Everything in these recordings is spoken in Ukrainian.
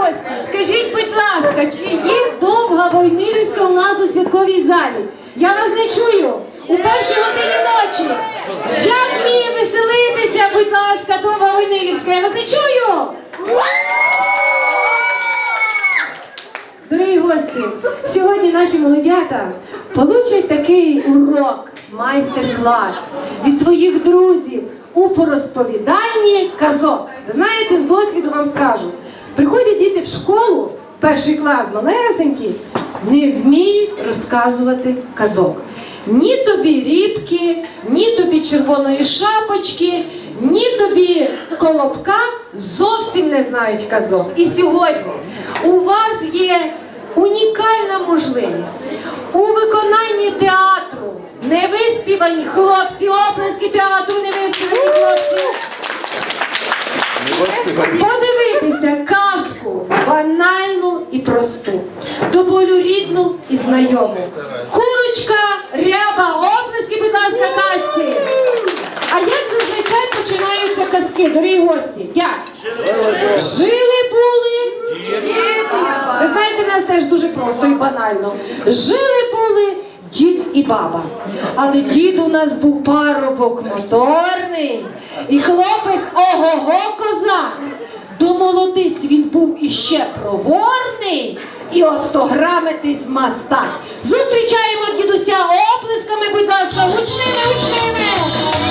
гості, скажіть, будь ласка, чи є довга Войнилівська у нас у святковій залі? Я вас не чую. У першій годині ночі. Як вміє веселитися, будь ласка, довга Войнилівська? Я вас не чую. Дорогі гості, сьогодні наші молодята получать такий урок, майстер-клас від своїх друзів у порозповіданні казок. Ви знаєте, з досвіду вам скажу. Приходять діти в школу, перший клас, малесенькі, не вміють розказувати казок. Ні тобі рібки, ні тобі червоної шапочки, ні тобі колобка зовсім не знають казок. І сьогодні у вас є унікальна можливість у виконанні театру. Невиспівані хлопці, оплески театру, невиспівані хлопці. Подивитися рідну і знайому. Курочка, ряба, оплески, будь ласка, казці. А як зазвичай починаються казки, дорогі гості? Як? Жили були. Ви знаєте, нас теж дуже просто і банально. Жили були дід і баба. Але дід у нас був парубок моторний, і хлопець ого-го козак. До молодиць він був іще проворний і остограметись мастак. Зустрічаємо дідуся оплесками, будь ласка, гучними, гучними.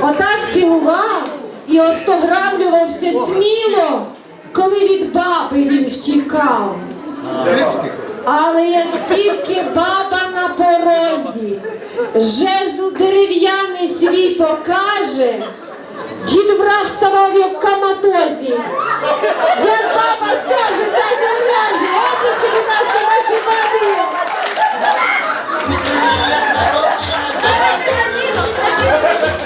Отак цілував і остограмлювався сміло, коли від баби він втікав. Але як тільки баба на порозі, жезл дерев'яний свій покаже, дід враз ставав як каматозі. Як баба скаже, дай не вляже, оплески, будь ласка, вашій бабі. Оплески,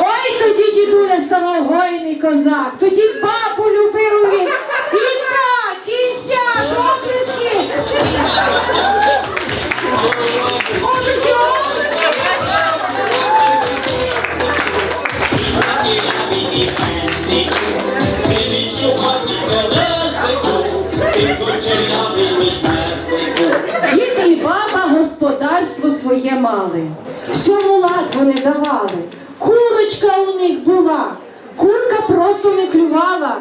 Ой, тоді дідуля ставав гойний козак, тоді бабу любив своє мали. Всьому лад вони давали. Курочка у них була, курка просто не клювала,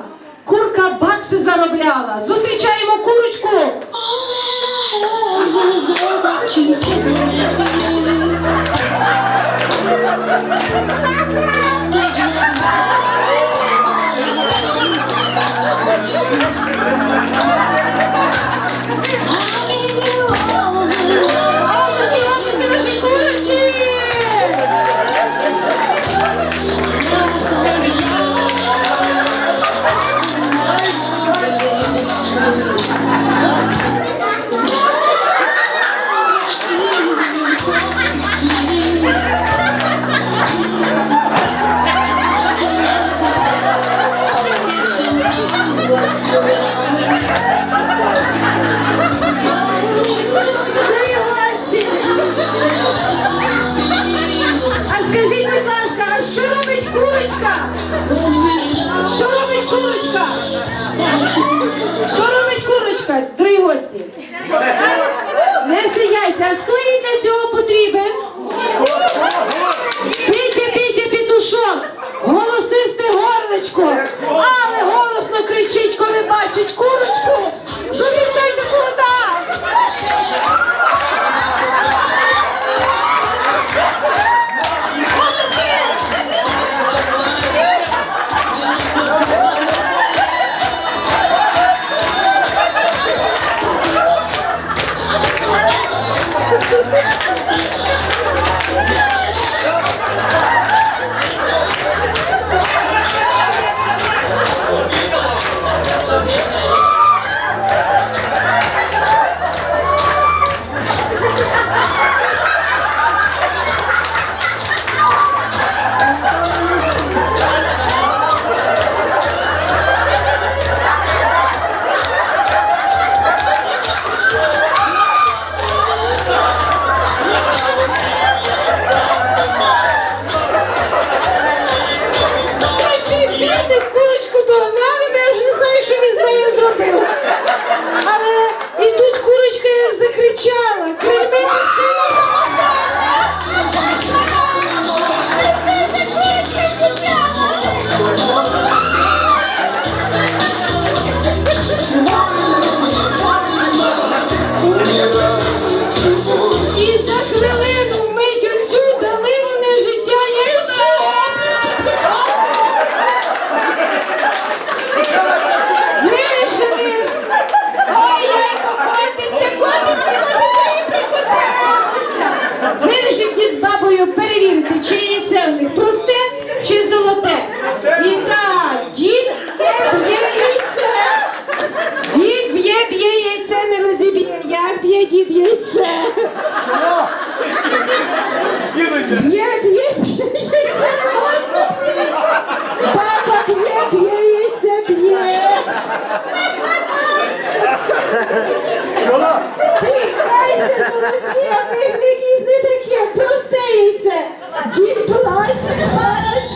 курка бакси заробляла. Зустрічаємо курочку. Оплески А скажіть, будь ласка, а що робить курочка? Що робить курочка? Що робить курочка, дорогі гості? Не сіяйте, а хто її?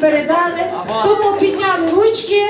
передали. Тому підняли ручки.